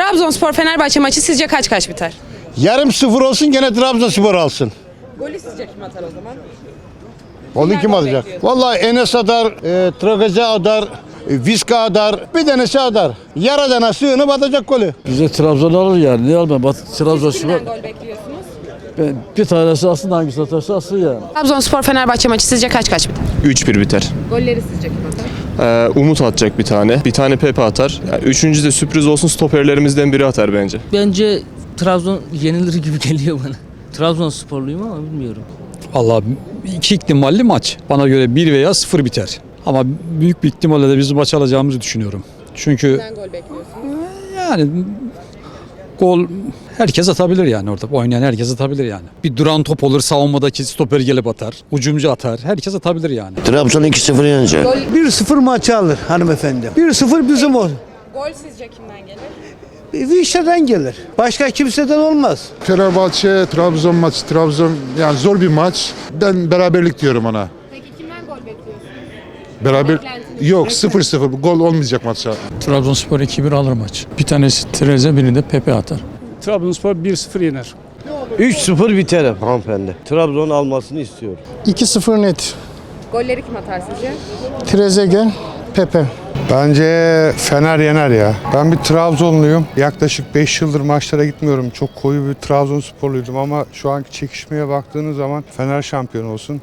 Trabzonspor Fenerbahçe maçı sizce kaç kaç biter? Yarım sıfır olsun gene Trabzonspor alsın. Golü sizce kim atar o zaman? Onu kim bekliyorsun? Vallahi Enes Adar, e, Trageze Adar, e, Viska Adar, bir tanesi Adar. Yaradana sığınıp atacak golü. Bize Trabzon alır yani. Ne alma? Bat Trabzonspor. Kimden gol bekliyorsunuz? Ben- Bir tanesi alsın hangisi atarsa alsın yani. Trabzonspor Fenerbahçe maçı sizce kaç kaç biter? 3-1 biter. Golleri sizce kim atar? Ee, Umut atacak bir tane. Bir tane Pepe atar. Yani üçüncü de sürpriz olsun stoperlerimizden biri atar bence. Bence Trabzon yenilir gibi geliyor bana. Trabzonsporluyum ama bilmiyorum. Valla iki ihtimalli maç. Bana göre 1 veya 0 biter. Ama büyük bir ihtimalle de biz maç alacağımızı düşünüyorum. Çünkü Kimden gol bekliyorsunuz? yani gol herkes atabilir yani orada. Oynayan herkes atabilir yani. Bir duran top olur savunmadaki stoper gelip atar. Ucumcu atar. Herkes atabilir yani. Trabzon 2-0 yenecek. 1-0 maçı alır hanımefendi. 1-0 bizim olur. Gol sizce kimden gelir? Vişne'den gelir. Başka kimseden olmaz. Fenerbahçe Trabzon maçı Trabzon yani zor bir maç. Ben beraberlik diyorum ona. Peki kimden gol bekliyorsunuz? Beraber yok 0-0 gol olmayacak maçta. Trabzonspor 2-1 alır maç. Bir tanesi Treze birini de Pepe atar. Trabzonspor 1-0 yener. 3-0 biter hanımefendi. Trabzon almasını istiyorum. 2-0 net. Golleri kim atar sizce? Trezegen, Pepe. Bence Fener yener ya. Ben bir Trabzonluyum. Yaklaşık 5 yıldır maçlara gitmiyorum. Çok koyu bir Trabzonsporluydum ama şu anki çekişmeye baktığınız zaman Fener şampiyon olsun.